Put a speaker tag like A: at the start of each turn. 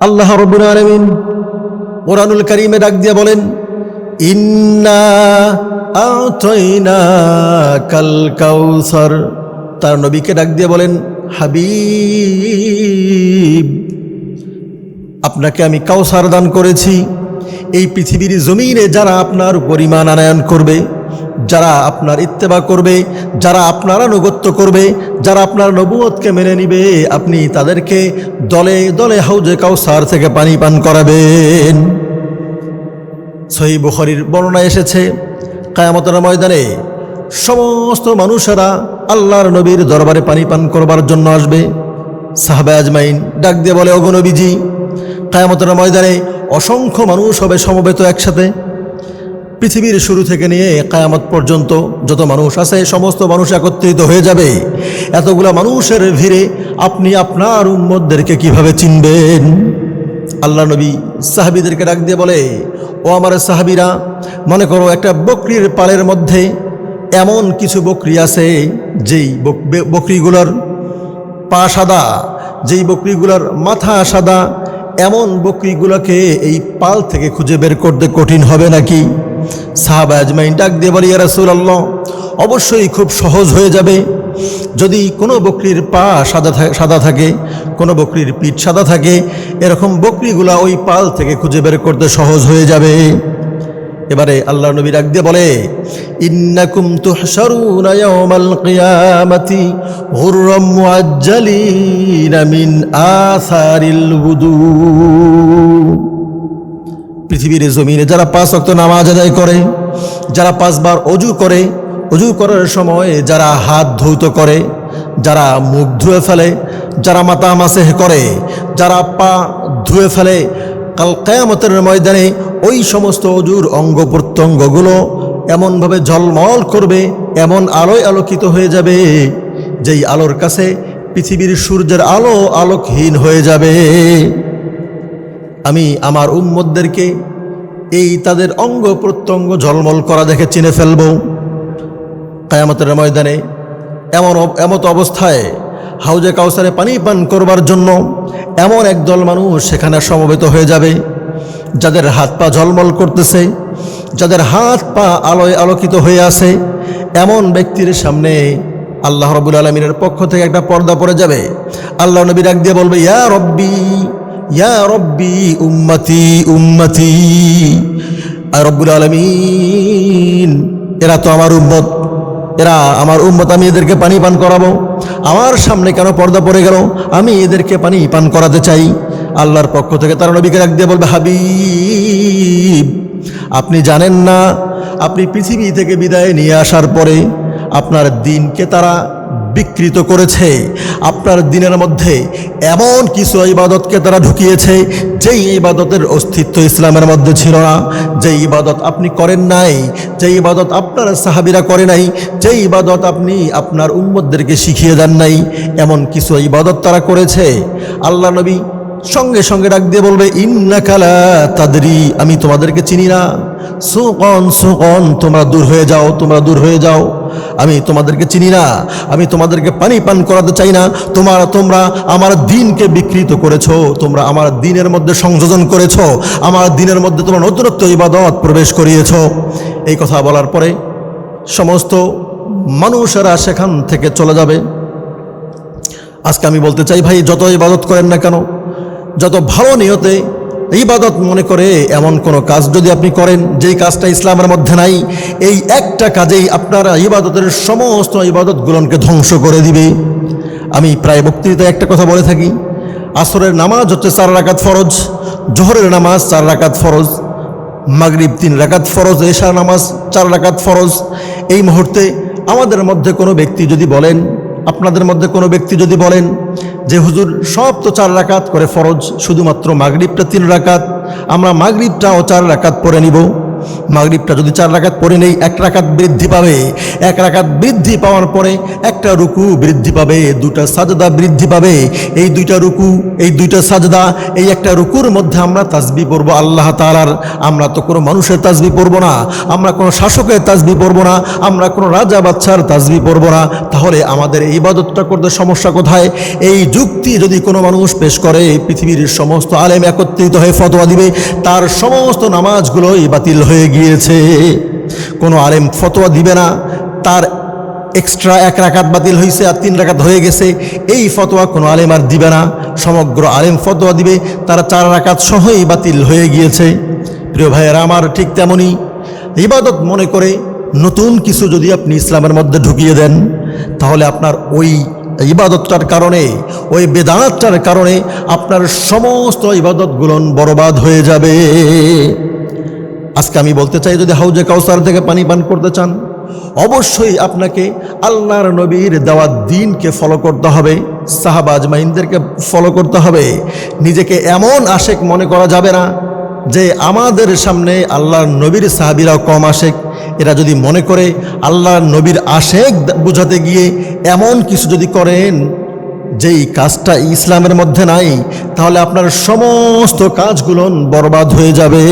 A: আল্লাহ রবুল আলামিন কোরআনুল করিমে ডাক দিয়ে বলেন, ইন্না কাল কাউসার। তার নবীকে ডাক দিয়ে বলেন, হাবিব, আপনাকে আমি কাউসার দান করেছি। এই পৃথিবীর জমিনে যারা আপনার পরিমাণ আনায়ন করবে যারা আপনার ইত্তেবা করবে, যারা আপনার আনুগত্য করবে, যারা আপনার নবুয়তকে মেনে নিবে, আপনি তাদেরকে দলে দলে হাউজে কাউসার থেকে পানি পান করাবেন। সহি বুখারির বর্ণনা এসেছে, কায়ামতের ময়দানে সমস্ত মানুষেরা আল্লাহর নবীর দরবারে পানি পান করবার জন্য আসবে। সাহাবে আজমাইন ডাক দিয়ে বলে অগনবীজি কায়ামতের ময়দানে অসংখ্য মানুষ হবে সমবেত একসাথে। পৃথিবীর শুরু থেকে নিয়ে কায়ামত পর্যন্ত যত মানুষ আছে, সমস্ত মানুষ একত্রিত হয়ে যাবে। এতগুলা মানুষের ভিড়ে আপনি আপনার উম্মতদেরকে কীভাবে চিনবেন? আল্লাহ নবী সাহাবিদেরকে ডাক দিয়ে বলে, ও আমার সাহাবিরা, মনে করো একটা বকরির পালের মধ্যে এমন কিছু বকরি আছে, যেই বকরিগুলোর পা সাদা, যেই বকরিগুলোর মাথা সাদা, এমন বকরিগুলোকে এই পাল থেকে খুঁজে বের করতে কঠিন হবে নাকি? সাহাবা আজমাইন ডাক দিয়ে বলি রাসুল আল্লাহ অবশ্যই খুব সহজ হয়ে যাবে। যদি কোনো বকরির পা সাদা সাদা থাকে, কোনো বকরির পিঠ সাদা থাকে, এরকম বকরিগুলা ওই পাল থেকে খুঁজে বের করতে সহজ হয়ে যাবে। এবারে আল্লাহ নবী ডাক দিয়ে বলে, ইন্নাকুম তুহশারুনা ইয়াউমাল পৃথিবীর জমিনে যারা পাঁচ ওয়াক্ত নামাজ আদায় করে, যারা পাঁচবার অজু করে, অজু করার সময় যারা হাত ধৌত করে, যারা মুখ ধুয়ে ফেলে, যারা মাথা মাসেহ করে, যারা পা ধুয়ে ফেলে, কাল কেয়ামতের ময়দানে ওই সমস্ত অজুর অঙ্গ প্রত্যঙ্গগুলো এমনভাবে ঝলমল করবে, এমন আলোয় আলোকিত হয়ে যাবে, যেই আলোর কাছে পৃথিবীর সূর্যের আলো আলোকহীন হয়ে যাবে। আমি আমার উম্মদদেরকে এই তাদের অঙ্গ প্রত্যঙ্গ ঝলমল করা দেখে চিনে ফেলব। কায়ামতের ময়দানে এমন এমত অবস্থায় হাউজে কাউসারে পানি পান করবার জন্য এমন একদল মানুষ সেখানে সমবেত হয়ে যাবে, যাদের হাত পা ঝলমল করতেছে, যাদের হাত পা আলোয় আলোকিত হয়ে আছে। এমন ব্যক্তির সামনে আল্লাহ রবুল আলমিনের পক্ষ থেকে একটা পর্দা পড়ে যাবে। আল্লাহ নবী ডাক দিয়ে বলবে, ইয়া রব্বি ইয়া রব্বি উম্মতি উম্মতি। আর রব্বুল এরা তো আমার উম্মত। এরা আমার উম্মত, আমি এদেরকে পানি পান করাবো। আমার সামনে কেন পর্দা পড়ে গেল? আমি এদেরকে পানি পান করাতে চাই। আল্লাহর পক্ষ থেকে তারা নবীকে ডাক দিয়ে বলবে, হাবিব, আপনি জানেন না, আপনি পৃথিবী থেকে বিদায় নিয়ে আসার পরে আপনার দিনকে তারা বিকৃত করেছে। আপনার দিনের মধ্যে এমন কিছু ইবাদতকে তারা ঢুকিয়েছে, যেই ইবাদতের অস্তিত্ব ইসলামের মধ্যে ছিল না। যেই ইবাদত আপনি করেন নাই, যেই ইবাদত আপনার সাহাবিরা করে নাই, যেই ইবাদত আপনি আপনার উম্মদদেরকে শিখিয়ে দেন নাই, এমন কিছু ইবাদত তারা করেছে। আল্লাহ নবী সঙ্গে সঙ্গে ডাক দিয়ে বলবে ইন্নাকালা তাদরি। আমি তোমাদেরকে চিনি না। সুকন সুকন তোমরা দূর হয়ে যাও, তোমরা দূর হয়ে যাও। আমি তোমাদেরকে চিনি না। আমি তোমাদেরকে পানি পান করাতে চাই না। তোমার, তোমরা আমার দিনকে বিকৃত করেছ। তোমরা আমার দিনের মধ্যে সংযোজন করেছ। আমার দিনের মধ্যে তোমরা নতুনত্ব, ইবাদত প্রবেশ করিয়েছ। এই কথা বলার পরে সমস্ত মানুষেরা সেখান থেকে চলে যাবে। আজকে আমি বলতে চাই, ভাই যত ইবাদত করেন না কেন যত ভালো নিয়তে ইবাদত মনে করে এমন কোনো কাজ যদি আপনি করেন, যেই কাজটা ইসলামের মধ্যে নাই, এই একটা কাজেই আপনারা ইবাদতের সমস্ত ইবাদতগুলোকে ধ্বংস করে দিবে। আমি প্রায় বক্তৃতায় একটা কথা বলে থাকি, আসরের নামাজ হচ্ছে চার রাকাত ফরজ, জোহরের নামাজ চার রাকাত ফরজ, মাগরিব তিন রাকাত ফরজ, এশার নামাজ চার রাকাত ফরজ। এই মুহূর্তে আমাদের মধ্যে কোনো ব্যক্তি যদি বলেন আপনাদের মধ্যে কোনো ব্যক্তি যদি বলেন যে, হুজুর, সব তো চার রাকাত করে ফরজ, শুধুমাত্র মাগরীবটা তিন রাকাত, আমরা মাগরিবটাও চার রাকাত পরে নিব। মাগরিবটা যদি চার রাকাত পড়ে নেই, এক রাকাত বৃদ্ধি পাবে। এক রাকাত বৃদ্ধি পাওয়ার পরে একটা রুকু বৃদ্ধি পাবে, দুটা সাজদা বৃদ্ধি পাবে। এই দুইটা রুকু, এই দুইটা সাজদা, এই একটা রুকুর মধ্যে আমরা তাজবি পড়ব। আল্লাহ তালার আমরা তো কোনো মানুষের তাজবি পড়ব না, আমরা কোনো শাসকের তাজবি পড়ব না, আমরা কোনো রাজা বাচ্চার তাজবি পড়ব না। তাহলে আমাদের এই ইবাদতটা করতে সমস্যা কোথায়? এই যুক্তি যদি কোনো মানুষ পেশ করে, পৃথিবীর সমস্ত আলেম একত্রিত হয়ে ফতোয়া দিবে, তার সমস্ত নামাজগুলোই বাতিল হয়ে গিয়েছে। কোনো আলেম ফতোয়া দিবে না। তার এক্সট্রা এক রাকাত বাতিল হয়েছে আর তিন রাকাত হয়ে গেছে। এই ফতোয়া কোনো আলেম আর দিবে না। সমগ্র আলেম ফতোয়া দিবে। তারা চার রাকাত সহই বাতিল হয়ে গিয়েছে। প্রিয় ভাইয়েরা, আমার ঠিক তেমনই ইবাদত মনে করে নতুন কিছু যদি আপনি ইসলামের মধ্যে ঢুকিয়ে দেন, তাহলে আপনার ওই ইবাদতটার কারণে, ওই বেদানাতটার কারণে আপনার সমস্ত ইবাদতগুলো বরবাদ হয়ে যাবে। আজকে আমি বলতে চাই, যদি হাউজে কাউসার থেকে পানি পান করতে চান, অবশ্যই আপনাকে আল্লাহর নবীর দেওয়া দিনকে ফলো করতে হবে, সাহাবা আজমাইনদেরকে ফলো করতে হবে। নিজেকে এমন আশেক মনে করা যাবে না যে আমাদের সামনে আল্লাহর নবীর সাহাবিরাও কম আশেক। এরা যদি মনে করে আল্লাহর নবীর আশেক বোঝাতে গিয়ে এমন কিছু যদি করেন, যেই কাজটা ইসলামের মধ্যে নাই, তাহলে আপনার সমস্ত কাজগুলো বরবাদ হয়ে যাবে।